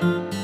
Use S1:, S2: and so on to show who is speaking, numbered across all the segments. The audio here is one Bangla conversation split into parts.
S1: Thank you.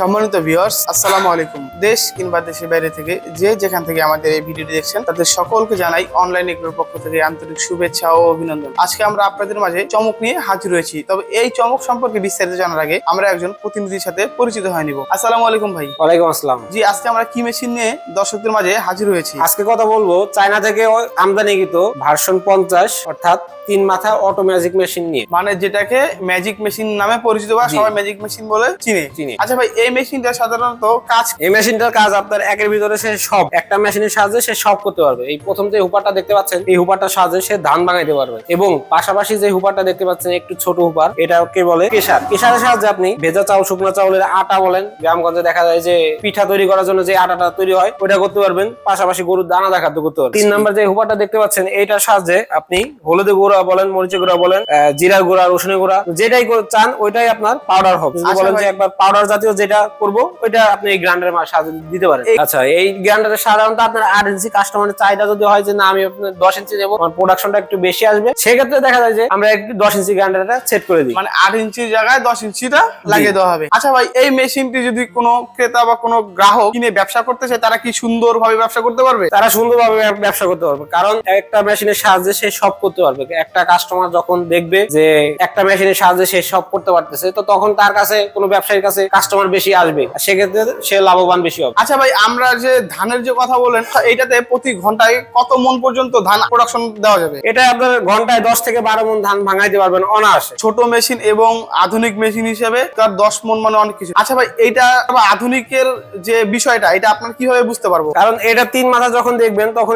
S1: সম্মানিত ভিউয়ার্স আসসালামু আলাইকুম। দেশ কিংবা দেশের বাইরে থেকে যে যেখান থেকে আমাদের এই ভিডিওটি দেখছেন তাদের সকলকে জানাই অনলাইন এগুলোর পক্ষ থেকে আন্তরিক শুভেচ্ছা ও অভিনন্দন। আজকে আমরা আপনাদের মাঝে চমক নিয়ে হাজির হয়েছি। তবে এই চমক সম্পর্কে বিস্তারিত জানার আগে আমরা একজন প্রতিনিধির সাথে পরিচিত হয়ে নিব। আসসালামু আলাইকুম ভাই।
S2: ওয়ালাইকুম আসসালাম।
S1: জি আজকে আমরা কি মেশিন নিয়ে দর্শকদের মাঝে হাজির হয়েছি?
S2: আজকে কথা বলব চায়না থেকে আমদানিকৃত ভার্সন পঞ্চাশ অর্থাৎ তিন মাথা অটো ম্যাজিক মেশিন নিয়ে।
S1: মানে যেটাকে ম্যাজিক মেশিন নামে পরিচিত বা সবাই ম্যাজিক মেশিন বলে চিনে।
S2: চিনি।
S1: আচ্ছা ভাই এই মেশিনটা সাধারণত কাজ
S2: এই মেশিনটার কাজ আপনার একের ভিতরে সে সব একটা মেশিনের সাহায্যে সে সব করতে পারবে। এই প্রথম যে হুপারটা দেখতে পাচ্ছেন এই হুপারটার সাহায্যে সে ধান ভাঙাইতে পারবে। এবং পাশাপাশি যে হুপারটা দেখতে পাচ্ছেন একটু ছোট হুপার এটাকে বলে কেশার। কেশারের সাহায্যে আপনি ভেজা চাউল শুকনো চাউলের আটা বলেন গ্রামগঞ্জে দেখা যায় যে পিঠা তৈরি করার জন্য যে আটাটা তৈরি হয় ওটা করতে পারবেন। পাশাপাশি গরুর দানা খাদ্য করতে পারবেন। তিন নাম্বার যে হুপারটা দেখতে পাচ্ছেন এইটার সাহায্যে আপনি হলুদের গুঁড়া বলেন মরিচের গুঁড়া বলেন জিরার গুঁড়া রসুনের গুঁড়া যেটাই চান ওইটাই আপনার পাউডার হবে। যদি
S1: আচ্ছা
S2: বলেন যে
S1: ভাই।
S2: একবার পাউডার জাতীয় যেটা করব ওইটা আপনি এই গ্রাইন্ডারের সাহায্যে দিতে পারেন। আচ্ছা এই গ্রাইন্ডারের সাধারণত আপনার আট ইঞ্চি কাস্টমারের চাহিদা যদি হয় যে না আমি আপনার দশ ইঞ্চি নেব আমার প্রোডাকশনটা একটু বেশি আসবে সেক্ষেত্রে দেখা যায় যে আমরা একটু দশ ইঞ্চি গ্রাইন্ডারটা সেট করে দিই।
S1: মানে আট ইঞ্চির জায়গায় দশ ইঞ্চিটা লাগিয়ে দেওয়া হবে। আচ্ছা ভাই এই মেশিনটি যদি কোনো ক্রেতা বা কোনো গ্রাহক কিনে ব্যবসা করতে চায় তারা কি সুন্দর ভাবে ব্যবসা করতে পারবে?
S2: তারা সুন্দরভাবে ব্যব- ব্যবসা করতে পারবে। কারণ একটা মেশিনের সাহায্যে সে সব করতে পারবে। একটা কাস্টমার যখন দেখবে যে একটা মেশিনের সাহায্যে সে সব করতে পারতেছে তো তখন তার কাছে কোনো ব্যবসায়ীর কাছে কাস্টমার বেশি আসবে। সেক্ষেত্রে সে লাভবান বেশি হবে।
S1: আচ্ছা ভাই আমরা যে ধানের যে কথা বলেন এইটাতে প্রতি ঘন্টায় কত মন পর্যন্ত ধান প্রোডাকশন দেওয়া যাবে?
S2: এটা আপনার ঘন্টায় দশ থেকে বারো মন ধান ভাঙাইতে পারবেন অনায়াসে।
S1: ছোট মেশিন এবং আধুনিক মেশিন হিসেবে তার দশ মন মানে অনেক কিছু। আচ্ছা ভাই এইটা আবার আধুনিকের যে বিষয়টা এটা আপনার কীভাবে বুঝতে পারব?
S2: কারণ এটা তিন মাথা যখন দেখবেন তখন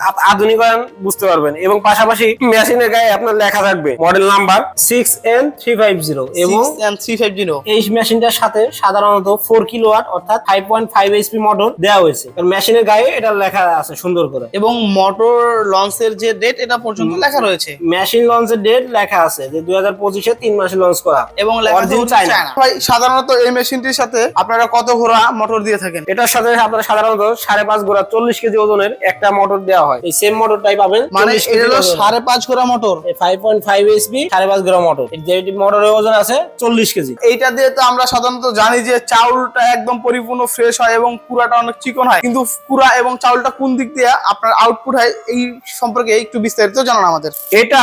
S2: আপ- আধুনিকায়ন বুঝতে পারবেন এবং পাশাপাশি মেশিনের গায়ে আপনার লেখা থাকবে model number six N three five zero এবং
S1: থ্রি ফাইভ জিরো
S2: এই মেশিনটার সাথে সাধারণত ফোর কিলো ওয়াট অর্থাৎ five point five HP motor দেওয়া হয়েছে। কারণ মেশিনের গায়ে এটা লেখা আছে সুন্দর করে।
S1: এবং মোটর লঞ্চের যে ডেট এটা পর্যন্ত লেখা রয়েছে।
S2: মেশিন লঞ্চের ডেট লেখা আছে যে দুই হাজার পঁচিশে তিন মাসে লঞ্চ করা।
S1: এবং সাধারণত এই মেশিনটির সাথে আপনারা কত ঘোড়া মোটর দিয়ে থাকেন?
S2: এটার সাথে আপনারা সাধারণত সাড়ে পাঁচ গোড়া চল্লিশ কেজি ওজনের একটা মোটর দেওয়া হয়। এই সেম মোটরটাই পাবেন
S1: মানে
S2: 40
S1: এটা। সাড়ে পাঁচ ঘোড়া motor.
S2: Five point five HP সাড়ে পাঁচ গ্রাম মোটর। যে মোটরের ওজন আছে চল্লিশ কেজি।
S1: এইটা দিয়ে তো আমরা সাধারণত জানি যে চাউলটা একদম পরিপূর্ণ ফ্রেশ হয় এবং পুরাটা অনেক চিকন হয়। কিন্তু পুরা এবং চাউলটা কোন দিক দিয়ে আপনার আউটপুট হয় এই সম্পর্কে একটু বিস্তারিত জানান আমাদের।
S2: এটা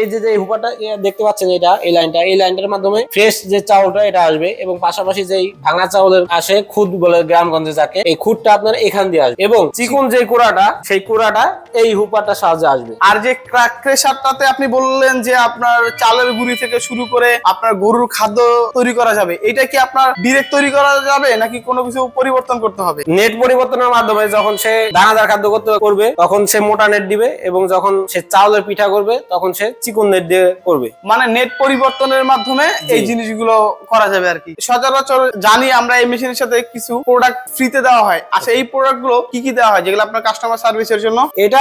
S2: এই যে যে হুপাটা দেখতে পাচ্ছেন এটা এই লাইনটা। এই লাইনটার মাধ্যমে ফ্রেশ যে চাউলটা এটা আসবে এবং পাশাপাশি যে ভাঙা চাউলের আসে খুদ বলে গ্রামগঞ্জে যাকে এই খুদটা আপনার এখান দিয়ে আসবে। এবং চিকন যে কুড়াটা সেই কুড়াটা এই হুপারটার সাহায্যে আসবে।
S1: আর যে ক্রেশারটাতে আপনি বললেন যে আপনার চালের গুঁড়ি থেকে শুরু করে আপনার গরুর খাদ্য তৈরি করা যাবে। এটা কি আপনার ডিরেক্ট তৈরি করা যাবে নাকি কোনো কিছু পরিবর্তন করতে হবে?
S2: নেট পরিবর্তনের মাধ্যমে যখন সে দানাদার খাদ্য করতে করবে তখন সে মোটা নেট দিবে এবং যখন সে চাউলের পিঠা করবে তখন সে চিকন নেট দিয়ে করবে।
S1: মানে নেট পরিবর্তনের মাধ্যমে এই জিনিসগুলো করা যাবে আর কি। সচরাচর জানি আমরা এই মেশিনের সাথে কিছু প্রোডাক্ট ফ্রিতে দেওয়া হয়। আচ্ছা এই প্রোডাক্টগুলো কি কি দেওয়া হয় যেগুলো আপনার কাস্টমার সার্ভিসের জন্য?
S2: এটা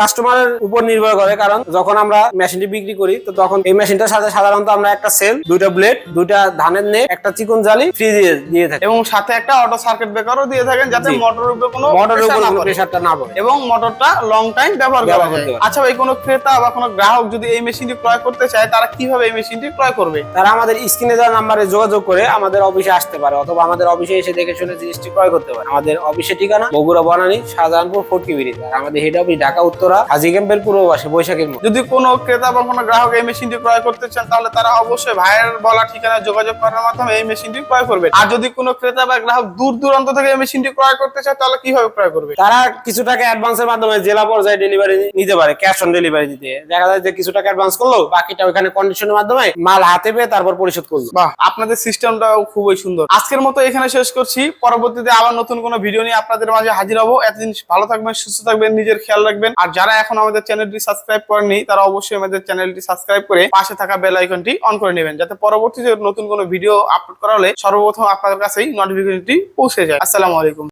S2: কাস্টমারের উপর নির্ভর করে কারণ যখন আমরা মেশিনটি বিক্রি করি তো তখন এই মেশিনটার সাথে সাধারণত আমরা একটা সেল দুইটা ব্লেড দুইটা ধানের নেট একটা চিকন জালি ফ্রি দিয়ে দিয়ে থাকে
S1: এবং সাথে একটা অটো সার্কিট ব্রেকারও দিয়ে থাকেন যাতে
S2: জি।
S1: মোটরের উপরে কোনো
S2: মোটরের
S1: pressure
S2: উপর কোনো
S1: পড়ে।
S2: না পড়ে
S1: এবং মোটরটা লং টাইম ব্যবহার করা
S2: করতে পারে।
S1: আচ্ছা ভাই কোনো ক্রেতা বা কোনো গ্রাহক যদি এই মেশিনটি ক্রয় করতে চায় তারা কীভাবে এই মেশিনটি ক্রয় করবে
S2: তারা আমাদের স্ক্রিনে দেওয়া নাম্বারে যোগাযোগ করে আমাদের অফিসে আসতে পারে অথবা আমাদের অফিসে এসে দেখে শুনে জিনিসটি ক্রয় করতে পারে আমাদের অফিসের ঠিকানা বগুড়া বনানী শাহজাহানপুর ফোর্টি আর আমাদের হেড অফিস ঢাকা উত্তরা হাজি ক্যাম্পের পূর্ব পাশে বৈশাখীর মোড়।
S1: যদি কোনো ক্রেতা বা কোনো গ্রাহক এই মেশিনটি ক্রয় করতে চান তাহলে তারা অবশ্যই ভাইয়ের বলা ঠিকানায় যোগাযোগ করার মাধ্যমে এই মেশিনটি ক্রয় করবে। আর যদি কোনো ক্রেতা বা গ্রাহক দূর দূরান্ত থেকে এই মেশিনটি ক্রয় করতে চায় তাহলে কীভাবে ক্রয় করবে?
S2: তারা কিছু টাকা অ্যাডভান্সের মাধ্যমে জেলা পর্যায়ে ডেলিভারি নিতে পারে ক্যাশ অন ডেলিভারি দিতে। দেখা যায় যে কিছু টাকা অ্যাডভান্স করল বাকিটা ওখানে কন্ডিশনের মাধ্যমে মাল হাতে পেয়ে তারপর পরিশোধ করল।
S1: বাহ আপনাদের সিস্টেমটাও খুবই সুন্দর। আজকের মতো এখানে শেষ করছি। পরবর্তীতে আবার নতুন কোনো ভিডিও নিয়ে আপনাদের মাঝে হাজির হব। এতদিন ভালো থাকবেন সুস্থ থাকবেন নিজের খেয়াল রাখবেন। আর যারা এখন আমাদের চ্যানেলটি সাবস্ক্রাইব করেননি তারা অবশ্যই আমাদের চ্যানেলটি সাবস্ক্রাইব করে পাশে থাকা বেল আইকনটি অন করে নেবেন, যাতে পরবর্তীতে নতুন কোনো ভিডিও আপলোড করা হলে সর্বপ্রথম আপনাদের কাছেই নোটিফিকেশনটি পৌঁছে যায়। আসসালামু আলাইকুম।